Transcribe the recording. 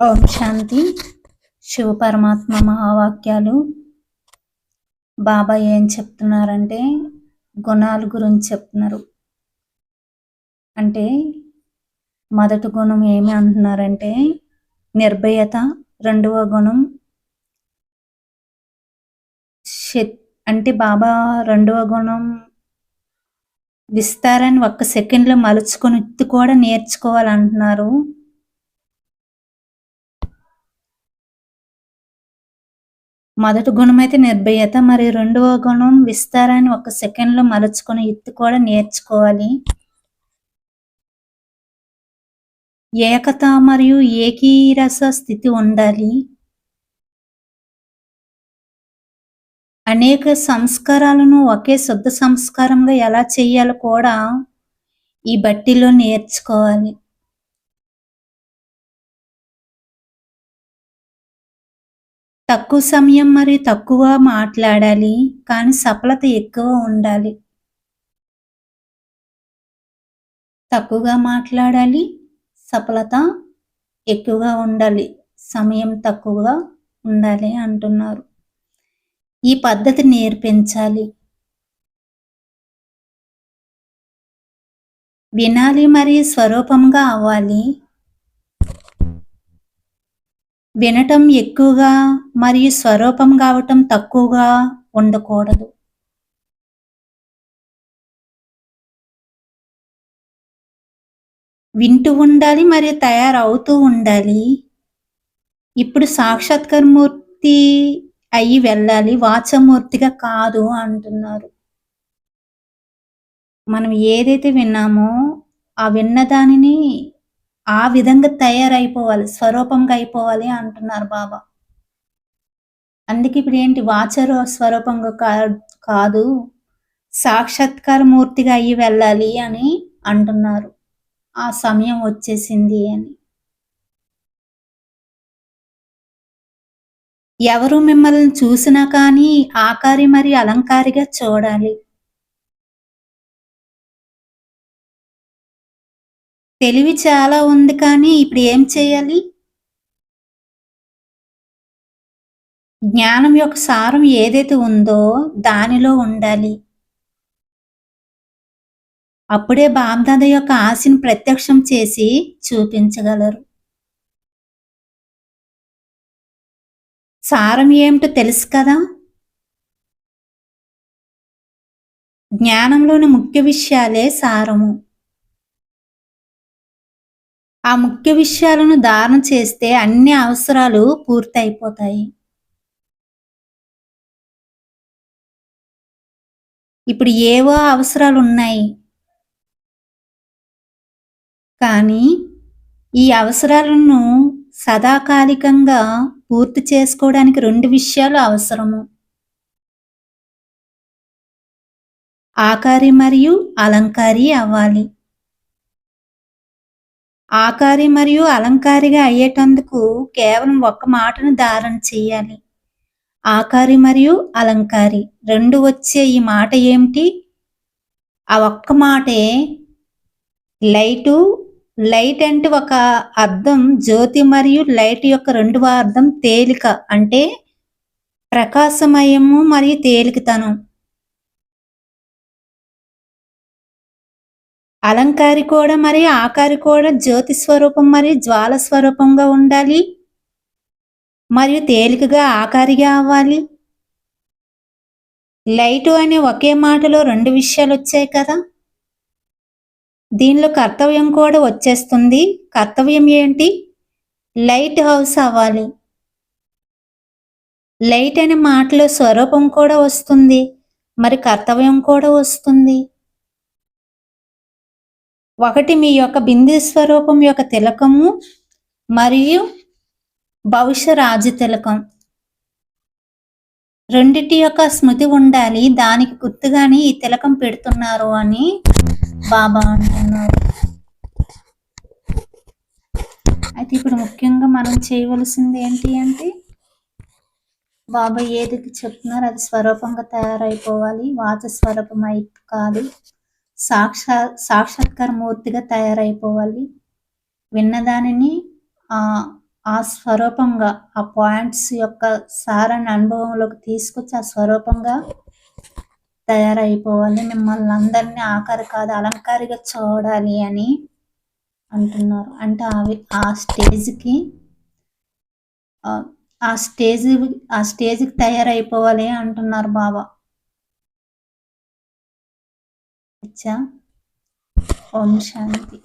ఓం శాంతి. శివ పరమాత్మ మహావాక్యాలు. బాబా ఏం చెప్తున్నారంటే గుణాల గురించి చెప్తున్నారు. అంటే మొదటి గుణం ఏమి అంటున్నారంటే నిర్భయత. రెండవ గుణం అంటే బాబా రెండవ గుణం విస్తారాన్ని ఒక్క సెకండ్లో మలుచుకొని కూడా నేర్చుకోవాలంటున్నారు. మొదటి గుణం అయితే నిర్భయత మరి రెండవ గుణం విస్తారాన్ని ఒక సెకండ్లో మలుచుకుని ఎత్తు కూడా నేర్చుకోవాలి. ఏకత మరియు ఏకీరస స్థితి ఉండాలి. అనేక సంస్కారాలను ఒకే శుద్ధ సంస్కారంగా ఎలా చేయాలో కూడా ఈ బట్టిలో నేర్చుకోవాలి. తక్కువ సమయం మరియు తక్కువ మాట్లాడాలి కానీ సఫలత ఎక్కువ ఉండాలి. తక్కువగా మాట్లాడాలి సఫలత ఎక్కువగా ఉండాలి సమయం తక్కువగా ఉండాలి అంటున్నారు. ఈ పద్ధతి నేర్పించాలి. వినాలి మరియు స్వరూపంగా అవ్వాలి. వినటం ఎక్కువగా మరియు స్వరూపం కావటం తక్కువగా ఉండకూడదు. వింటూ ఉండాలి మరియు తయారవుతూ ఉండాలి. ఇప్పుడు సాక్షాత్కారమూర్తి అయ్యి వెళ్ళాలి వాచమూర్తిగా కాదు అంటున్నారు. మనం ఏదైతే విన్నామో ఆ విన్న దానిని ఆ విధంగా తయారైపోవాలి స్వరూపంగా అయిపోవాలి అంటున్నారు బాబా. అందుకే ఇప్పుడు ఏంటి వాచరు స్వరూపంగా కా- కాదు సాక్షాత్కార మూర్తిగా అయ్యి వెళ్ళాలి అని అంటున్నారు. ఆ సమయం వచ్చేసింది అని. ఎవరు మిమ్మల్ని చూసినా కానీ ఆకారి మరి అలంకారిగా చూడాలి. తెలివి చాలా ఉంది కానీ ఇప్పుడు ఏం చేయాలి? జ్ఞానం యొక్క సారం ఏదైతే ఉందో దానిలో ఉండాలి. అప్పుడే బాబ్దాద యొక్క ఆశని ప్రత్యక్షం చేసి చూపించగలరు. సారం ఏమిటో తెలుసు కదా? జ్ఞానంలోని ముఖ్య విషయాలే సారము. ఆ ముఖ్య విషయాలను ధారణ చేస్తే అన్ని అవసరాలు పూర్తయిపోతాయి. ఇప్పుడు ఏవో అవసరాలు ఉన్నాయి కానీ ఈ అవసరాలను సదాకాలికంగా పూర్తి చేసుకోవడానికి రెండు విషయాలు అవసరము. ఆకారి మరియు అలంకారి అవ్వాలి. ఆకారి మరియు అలంకారిగా అయ్యేటందుకు కేవలం ఒక్క మాటను ధారణ చేయాలి. ఆకారి మరియు అలంకారి రెండు వచ్చే ఈ మాట ఏమిటి? ఆ ఒక్క మాటే లైటు లైట్ అంటే ఒక అర్థం జ్యోతి మరియు లైట్ యొక్క రెండవ అర్థం తేలిక అంటే ప్రకాశమయము మరియు తేలికతనం. అలంకారి కూడా మరియు ఆకారి కూడా జ్యోతి స్వరూపం మరియు జ్వాల స్వరూపంగా ఉండాలి. మరియు తేలికగా ఆకారిగా అవ్వాలి. లైటు అనే ఒకే మాటలో రెండు విషయాలు వచ్చాయి కదా. దీనిలో కర్తవ్యం కూడా వచ్చేస్తుంది. కర్తవ్యం ఏంటి? లైట్ హౌస్ అవ్వాలి. లైట్ అనే మాటలో స్వరూపం కూడా వస్తుంది. మరి కర్తవ్యం కూడా వస్తుంది. ఒకటి మీ యొక్క బిందు స్వరూపం యొక్క తిలకము మరియు భవిష్య రాజు తిలకం. రెండిటి యొక్క స్మృతి ఉండాలి. దానికి గుర్తుగానే ఈ తిలకం పెడుతున్నారు అని బాబా అంటున్నారు. అయితే ఇప్పుడు ముఖ్యంగా మనం చేయవలసింది ఏంటి అంటే బాబా ఏది చెప్తున్నారు అది స్వరూపంగా తయారైపోవాలి. వాచ స్వరూపం అయి కాదు. సాక్షా సాక్షాత్కార మూర్తిగా తయారైపోవాలి. విన్నదానిని ఆ ఆ స్వరూపంగా ఆ పాయింట్స్ యొక్క సారాన్ని అనుభవంలోకి తీసుకొచ్చి ఆ స్వరూపంగా తయారైపోవాలి. మిమ్మల్ని అందరినీ ఆఖరి కాదు అలంకారిగా చూడాలి అని అంటున్నారు. అంటే అవి ఆ స్టేజ్కి ఆ స్టేజ్ ఆ స్టేజ్కి తయారైపోవాలి అంటున్నారు బాబా. అచ్చా ఓం శాంతి